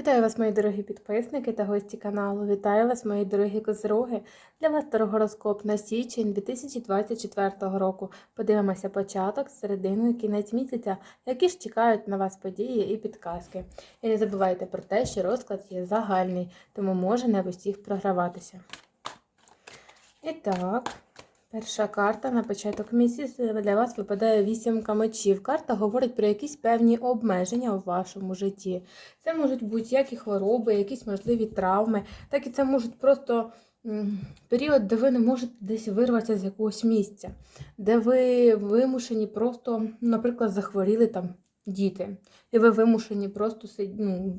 Вітаю вас, мої дорогі підписники та гості каналу. Вітаю вас, мої дорогі козроги. Для вас старогороскоп на січень 2024 року. Подивимося початок, середину і кінець місяця, які ж чекають на вас події і підказки. І не забувайте про те, що розклад є загальний, тому може не в усіх програватися. І так. Перша карта на початок місяця для вас випадає вісімка мечів. Карта говорить про якісь певні обмеження у вашому житті. Це можуть бути як і хвороби, якісь можливі травми, так і це можуть просто період, де ви не можете десь вирватися з якогось місця, де ви вимушені просто, наприклад, захворіли там діти, і ви вимушені просто ну,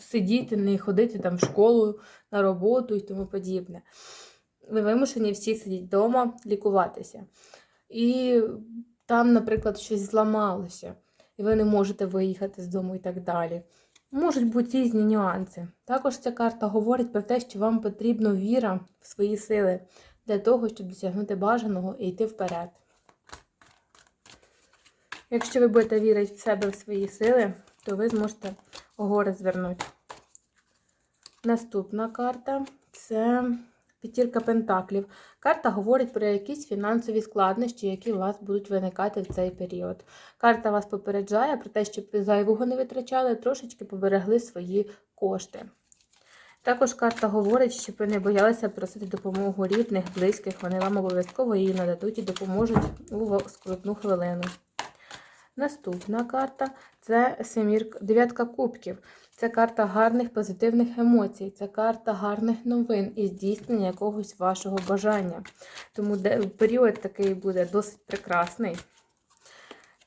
сидіти, не ходити там в школу, на роботу і тому подібне ви вимушені всі сидіти вдома, лікуватися. І там, наприклад, щось зламалося, і ви не можете виїхати з дому і так далі. Можуть бути різні нюанси. Також ця карта говорить про те, що вам потрібна віра в свої сили для того, щоб досягнути бажаного і йти вперед. Якщо ви будете вірити в себе в свої сили, то ви зможете гори звернути. Наступна карта це П'ятірка Пентаклів. Карта говорить про якісь фінансові складнощі, які у вас будуть виникати в цей період. Карта вас попереджає про те, щоб ви зайвого не витрачали, трошечки поберегли свої кошти. Також карта говорить, щоб ви не боялися просити допомогу рідних, близьких, вони вам обов'язково її нададуть і допоможуть у скрутну хвилину. Наступна карта це семірка, дев'ятка кубків. Це карта гарних позитивних емоцій, це карта гарних новин і здійснення якогось вашого бажання. Тому період такий буде досить прекрасний.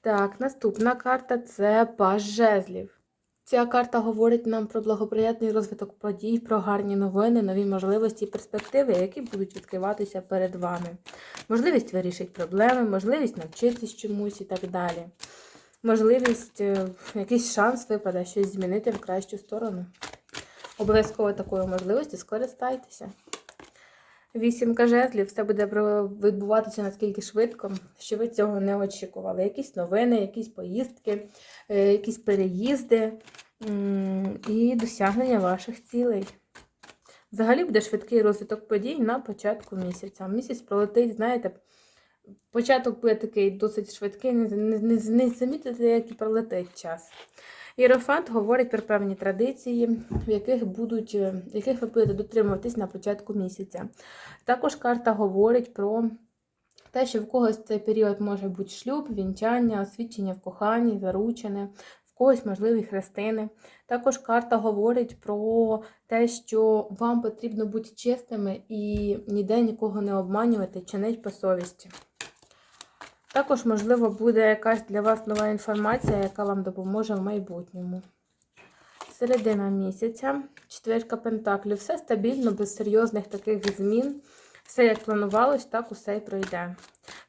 Так, наступна карта це паж жезлів. Ця карта говорить нам про благоприятний розвиток подій, про гарні новини, нові можливості і перспективи, які будуть відкриватися перед вами. Можливість вирішити проблеми, можливість навчитись чомусь і так далі можливість, е, якийсь шанс випаде щось змінити в кращу сторону. Обов'язково такою можливості скористайтеся. Вісімка жезлів, все буде відбуватися наскільки швидко, що ви цього не очікували. Якісь новини, якісь поїздки, е, якісь переїзди і досягнення ваших цілей. Взагалі буде швидкий розвиток подій на початку місяця. Місяць пролетить, знаєте, Початок буде такий досить швидкий, не, не, не замітите, як і пролетить час. Єрофант говорить про певні традиції, в яких будуть, е, яких ви будете дотримуватись на початку місяця. Також карта говорить про те, що в когось цей період може бути шлюб, вінчання, освідчення в коханні, заручене, в когось можливі хрестини. Також карта говорить про те, що вам потрібно бути чистими і ніде нікого не обманювати, чинить по совісті. Також, можливо, буде якась для вас нова інформація, яка вам допоможе в майбутньому. Середина місяця, четверка пентаклів. Все стабільно, без серйозних таких змін. Все як планувалось, так усе і пройде.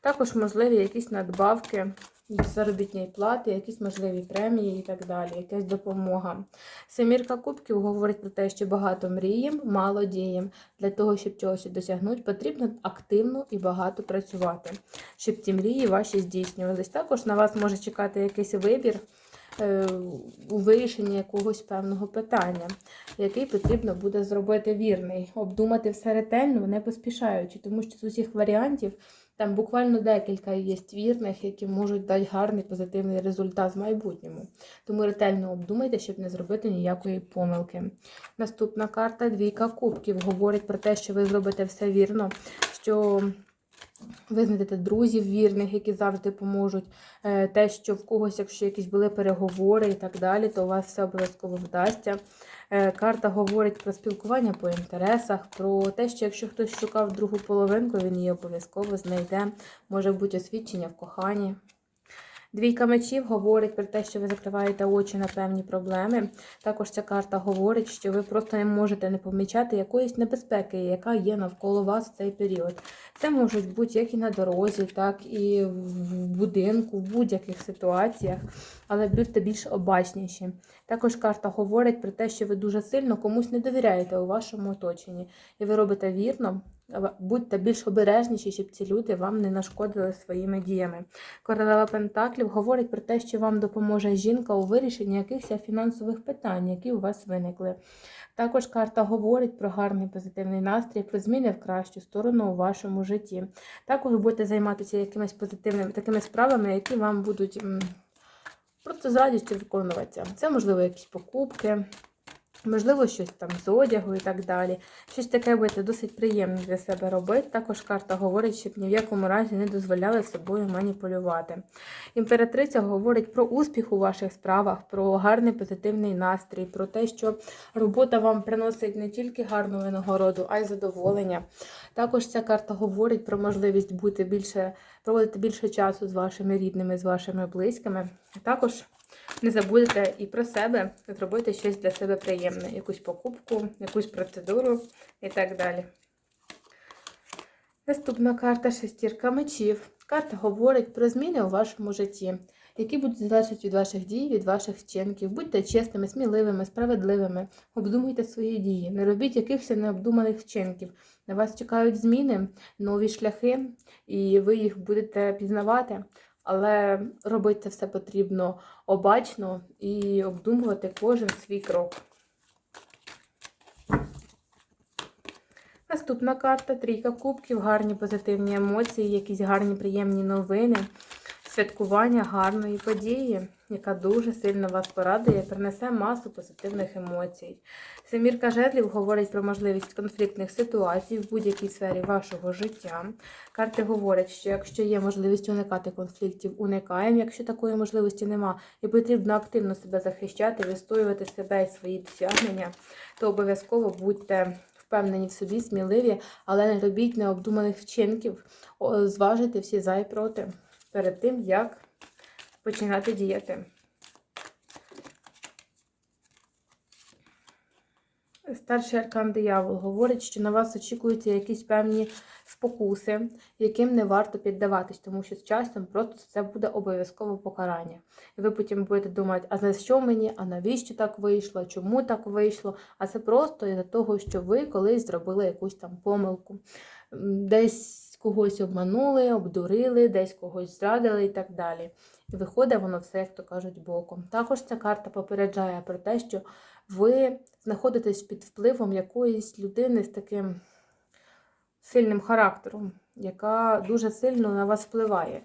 Також можливі якісь надбавки заробітної плати, якісь можливі премії і так далі, якась допомога. Семірка кубків говорить про те, що багато мрієм, мало дієм. Для того, щоб чогось досягнути, потрібно активно і багато працювати, щоб ті мрії ваші здійснювались. Також на вас може чекати якийсь вибір. Е, у вирішенні якогось певного питання, який потрібно буде зробити вірний, обдумати все ретельно, не поспішаючи, тому що з усіх варіантів там буквально декілька є вірних, які можуть дати гарний позитивний результат в майбутньому. Тому ретельно обдумайте, щоб не зробити ніякої помилки. Наступна карта двійка кубків. Говорить про те, що ви зробите все вірно, що ви знайдете друзів вірних, які завжди поможуть. Е, те, що в когось, якщо якісь були переговори і так далі, то у вас все обов'язково вдасться. Е, карта говорить про спілкування по інтересах, про те, що якщо хтось шукав другу половинку, він її обов'язково знайде. Може бути освідчення в коханні. Двійка мечів говорить про те, що ви закриваєте очі на певні проблеми. Також ця карта говорить, що ви просто не можете не помічати якоїсь небезпеки, яка є навколо вас в цей період. Це можуть бути як і на дорозі, так і в будинку, в будь-яких ситуаціях, але будьте більш обачніші. Також карта говорить про те, що ви дуже сильно комусь не довіряєте у вашому оточенні, і ви робите вірно, Будьте більш обережніші, щоб ці люди вам не нашкодили своїми діями. Королева Пентаклів говорить про те, що вам допоможе жінка у вирішенні якихось фінансових питань, які у вас виникли. Також карта говорить про гарний позитивний настрій, про зміни в кращу сторону у вашому житті. Також будете займатися якимись позитивними такими справами, які вам будуть просто з радістю виконуватися. Це, можливо, якісь покупки. Можливо, щось там з одягу і так далі. Щось таке будете досить приємне для себе робити. Також карта говорить, щоб ні в якому разі не дозволяли собою маніпулювати. Імператриця говорить про успіх у ваших справах, про гарний позитивний настрій, про те, що робота вам приносить не тільки гарну винагороду, а й задоволення. Також ця карта говорить про можливість бути більше, проводити більше часу з вашими рідними, з вашими близькими. Також не забудьте і про себе зробити щось для себе приємне, якусь покупку, якусь процедуру і так далі. Наступна карта шестірка мечів. Карта говорить про зміни у вашому житті, які будуть залежати від ваших дій, від ваших вчинків. Будьте чесними, сміливими, справедливими, обдумуйте свої дії, не робіть якихось необдуманих вчинків. На вас чекають зміни, нові шляхи, і ви їх будете пізнавати. Але робити все потрібно обачно і обдумувати кожен свій крок. Наступна карта. Трійка кубків, гарні позитивні емоції, якісь гарні приємні новини, святкування гарної події, яка дуже сильно вас порадує, принесе масу позитивних емоцій. Семірка жезлів говорить про можливість конфліктних ситуацій в будь-якій сфері вашого життя. Карти говорять, що якщо є можливість уникати конфліктів, уникаємо. Якщо такої можливості нема, і потрібно активно себе захищати, відстоювати себе і свої досягнення, то обов'язково будьте впевнені в собі, сміливі, але не робіть необдуманих вчинків, зважити всі за і проти перед тим, як починати діяти. Старший аркан диявол говорить, що на вас очікуються якісь певні спокуси, яким не варто піддаватись, тому що з часом просто це буде обов'язково покарання. І ви потім будете думати, а за що мені, а навіщо так вийшло, чому так вийшло? А це просто із-за того, що ви колись зробили якусь там помилку. Десь когось обманули, обдурили, десь когось зрадили і так далі. І виходить воно все, як то кажуть, боком. Також ця карта попереджає про те, що ви знаходитесь під впливом якоїсь людини з таким сильним характером, яка дуже сильно на вас впливає.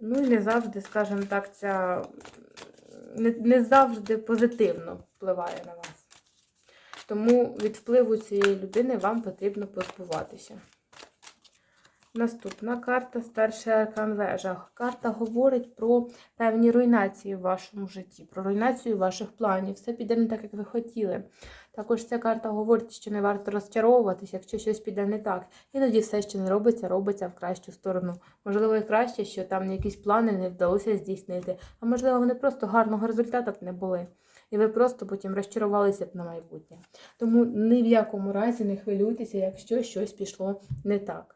Ну і не завжди, скажімо так, ця не, не завжди позитивно впливає на вас. Тому від впливу цієї людини вам потрібно позбуватися. Наступна карта старший аркан вежа. Карта говорить про певні руйнації в вашому житті, про руйнацію ваших планів. Все піде не так, як ви хотіли. Також ця карта говорить, що не варто розчаровуватися, якщо щось піде не так. Іноді все, що не робиться, робиться в кращу сторону. Можливо, і краще, що там якісь плани не вдалося здійснити, а можливо, вони просто гарного результату не були. І ви просто потім розчарувалися б на майбутнє. Тому ні в якому разі не хвилюйтеся, якщо щось пішло не так.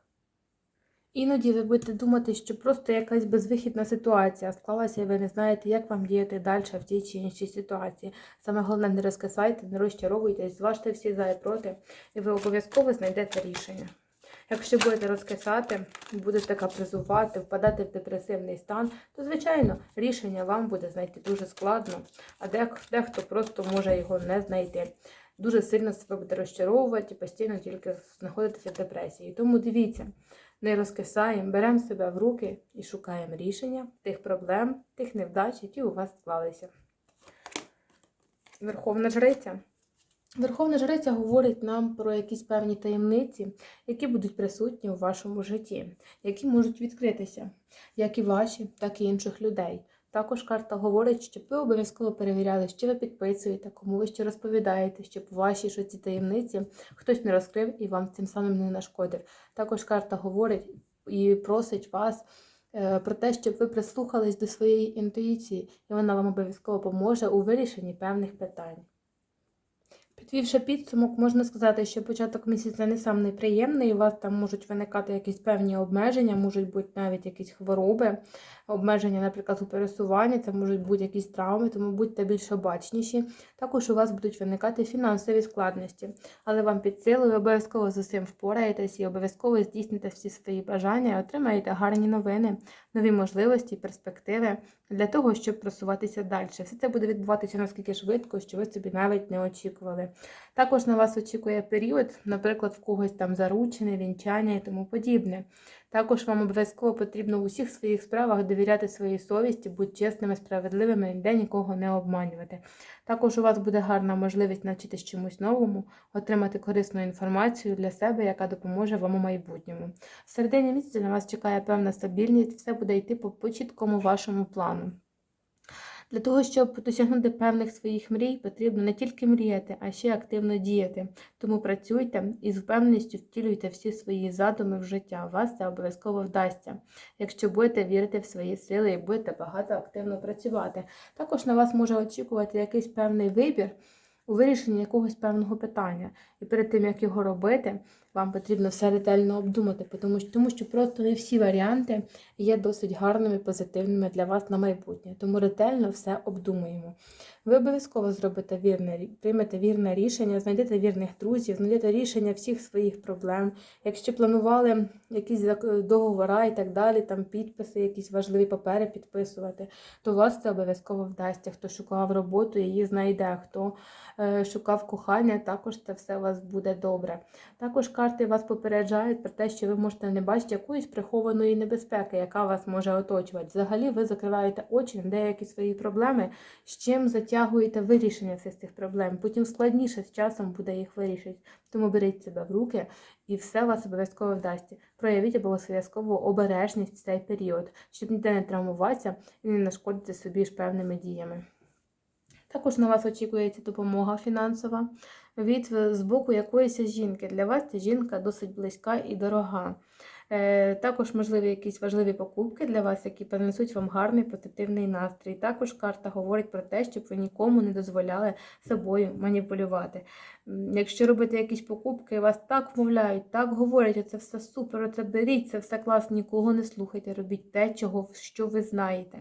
Іноді ви будете думати, що просто якась безвихідна ситуація склалася, і ви не знаєте, як вам діяти далі в тій чи іншій ситуації. Саме головне, не розкисайте, не розчаровуйтесь, зважте всі за і проти, і ви обов'язково знайдете рішення. Якщо будете розкисати, будете капризувати, впадати в депресивний стан, то, звичайно, рішення вам буде знайти дуже складно, а дехто просто може його не знайти. Дуже сильно себе буде розчаровувати і постійно тільки знаходитися в депресії. Тому дивіться не розкисаємо, беремо себе в руки і шукаємо рішення тих проблем, тих невдач, які у вас склалися. Верховна жриця. Верховна жриця говорить нам про якісь певні таємниці, які будуть присутні у вашому житті, які можуть відкритися, як і ваші, так і інших людей. Також карта говорить, щоб ви обов'язково перевіряли, що ви підписуєте, кому ви ще розповідаєте, щоб ваші що ці таємниці хтось не розкрив і вам цим самим не нашкодив. Також карта говорить і просить вас е, про те, щоб ви прислухались до своєї інтуїції, і вона вам обов'язково поможе у вирішенні певних питань. Підвівши підсумок, можна сказати, що початок місяця не сам неприємний. У вас там можуть виникати якісь певні обмеження, можуть бути навіть якісь хвороби, обмеження, наприклад, у пересуванні, це можуть бути якісь травми, тому будьте більш обачніші. Також у вас будуть виникати фінансові складності, але вам під силу, ви обов'язково з усім впораєтесь і обов'язково здійсните всі свої бажання отримаєте гарні новини, нові можливості, перспективи для того, щоб просуватися далі. Все це буде відбуватися наскільки швидко, що ви собі навіть не очікували. Також на вас очікує період, наприклад, в когось там заручене, вінчання і тому подібне. Також вам обов'язково потрібно в усіх своїх справах довіряти своїй совісті, бути чесними, справедливими, ніде нікого не обманювати. Також у вас буде гарна можливість навчитись чомусь новому, отримати корисну інформацію для себе, яка допоможе вам у майбутньому. В середині місяця на вас чекає певна стабільність, все буде йти по, чіткому вашому плану. Для того, щоб досягнути певних своїх мрій, потрібно не тільки мріяти, а ще активно діяти. Тому працюйте і з впевненістю втілюйте всі свої задуми в життя. Вас це обов'язково вдасться, якщо будете вірити в свої сили і будете багато активно працювати. Також на вас може очікувати якийсь певний вибір у вирішенні якогось певного питання. І перед тим, як його робити, вам потрібно все ретельно обдумати, тому що, тому що просто не всі варіанти є досить гарними, позитивними для вас на майбутнє. Тому ретельно все обдумуємо. Ви обов'язково зробите вірне, приймете вірне рішення, знайдете вірних друзів, знайдете рішення всіх своїх проблем. Якщо планували якісь договори і так далі, там підписи, якісь важливі папери підписувати, то вас це обов'язково вдасться. Хто шукав роботу, її знайде. Хто е, шукав кохання, також це все у вас буде добре. Також карти вас попереджають про те, що ви можете не бачити якоїсь прихованої небезпеки, яка вас може оточувати. Взагалі, ви закриваєте очі на деякі свої проблеми, з чим затягуєте вирішення всіх цих проблем. Потім складніше з часом буде їх вирішити. Тому беріть себе в руки і все вас обов'язково вдасться. Проявіть обов'язково обережність в цей період, щоб ніде не травмуватися і не нашкодити собі ж певними діями. Також на вас очікується допомога фінансова від е, з боку якоїсь жінки. Для вас ця жінка досить близька і дорога. Е, Також можливі якісь важливі покупки для вас, які принесуть вам гарний позитивний настрій. Також карта говорить про те, щоб ви нікому не дозволяли собою маніпулювати. Якщо робите якісь покупки, вас так вмовляють, так говорять, це все супер, це беріть, це все класно, нікого не слухайте, робіть те, чого, що ви знаєте.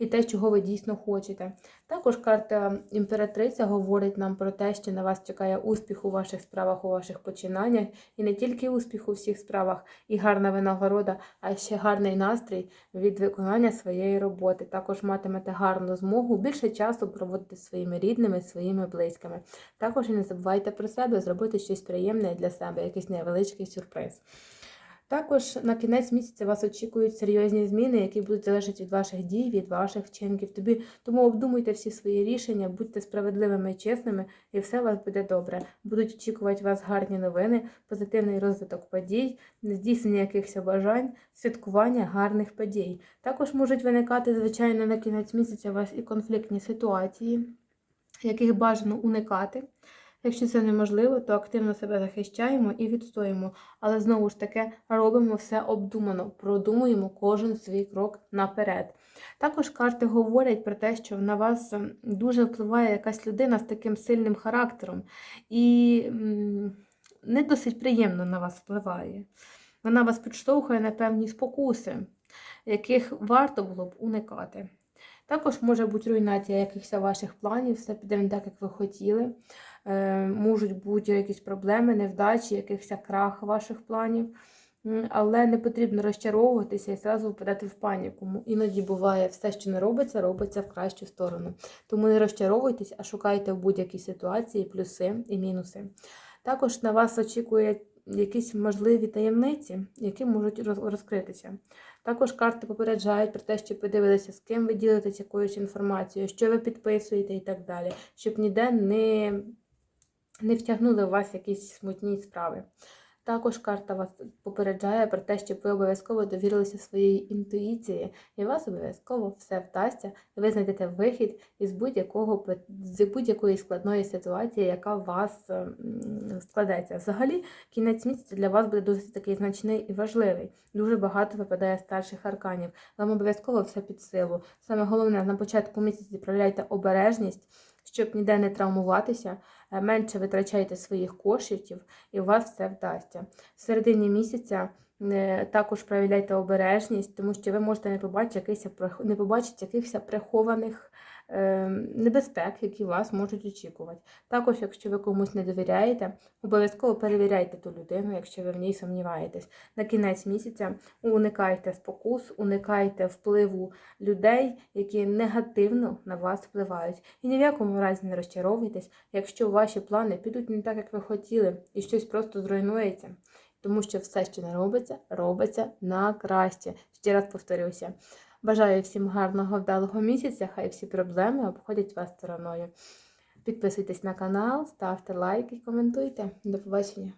І те, чого ви дійсно хочете. Також карта імператриця говорить нам про те, що на вас чекає успіх у ваших справах, у ваших починаннях, і не тільки успіх у всіх справах, і гарна винагорода, а ще гарний настрій від виконання своєї роботи. Також матимете гарну змогу більше часу проводити своїми рідними, своїми близькими. Також і не забувайте про себе, зробити щось приємне для себе, якийсь невеличкий сюрприз. Також на кінець місяця вас очікують серйозні зміни, які будуть залежати від ваших дій, від ваших вчинків. Тобі тому обдумуйте всі свої рішення, будьте справедливими і чесними, і все у вас буде добре. Будуть очікувати вас гарні новини, позитивний розвиток подій, здійснення якихось бажань, святкування гарних подій. Також можуть виникати, звичайно, на кінець місяця у вас і конфліктні ситуації, яких бажано уникати. Якщо це неможливо, то активно себе захищаємо і відстоїмо. Але знову ж таки робимо все обдумано, продумуємо кожен свій крок наперед. Також карти говорять про те, що на вас ем, дуже впливає якась людина з таким сильним характером і не досить приємно на вас впливає. Вона вас підштовхує на певні спокуси, яких варто було б уникати. Також може бути руйнація якихось ваших планів, все піде не так, як ви хотіли. Е, можуть бути якісь проблеми, невдачі, якихось крах ваших планів. Але не потрібно розчаровуватися і зразу впадати в паніку. Іноді буває все, що не робиться, робиться в кращу сторону. Тому не розчаровуйтесь, а шукайте в будь-якій ситуації плюси і мінуси. Також на вас очікує якісь можливі таємниці, які можуть розкритися. Також карти попереджають про те, щоб ви дивилися, з ким ви ділитесь якоюсь інформацією, що ви підписуєте і так далі, щоб ніде не, не втягнули у вас якісь смутні справи. Також карта вас попереджає про те, щоб ви обов'язково довірилися своїй інтуїції, і вас обов'язково все вдасться, і ви знайдете вихід із будь-якого з будь-якої складної ситуації, яка у вас складеться. Взагалі, кінець місяця для вас буде досить такий значний і важливий. Дуже багато випадає старших арканів. Вам обов'язково все під силу. Саме головне на початку місяця проявляйте обережність. щоб ніде не травмуватися, менше витрачайте своїх коштів і у вас все вдасться. В середині місяця е, також проявляйте обережність, тому що ви можете не побачити якихось, прихованих е, небезпек, які вас можуть очікувати. Також, якщо ви комусь не довіряєте, обов'язково перевіряйте ту людину, якщо ви в ній сумніваєтесь. На кінець місяця уникайте спокус, уникайте впливу людей, які негативно на вас впливають. І ні в якому разі не розчаровуйтесь, якщо ваші плани підуть не так, як ви хотіли, і щось просто зруйнується. Тому що все, що не робиться, робиться на краще. Ще раз повторюся. Бажаю всім гарного вдалого місяця, хай всі проблеми обходять вас стороною. Підписуйтесь на канал, ставте лайки, коментуйте. До побачення!